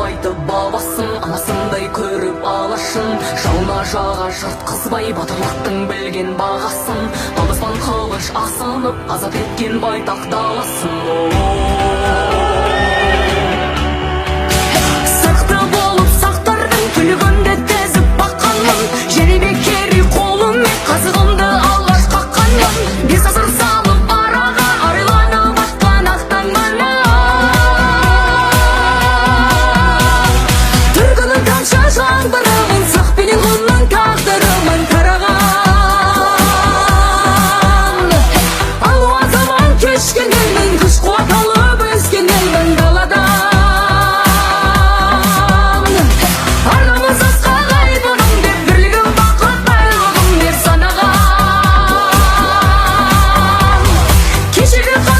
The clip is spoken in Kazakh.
айтып бабасын анасындай көріп алашын. Жауына жаға жыртқызбай батырлықтың білген бағасын. Табыспан қылыш асынып азат еткен байтақ даласын. 你是如何？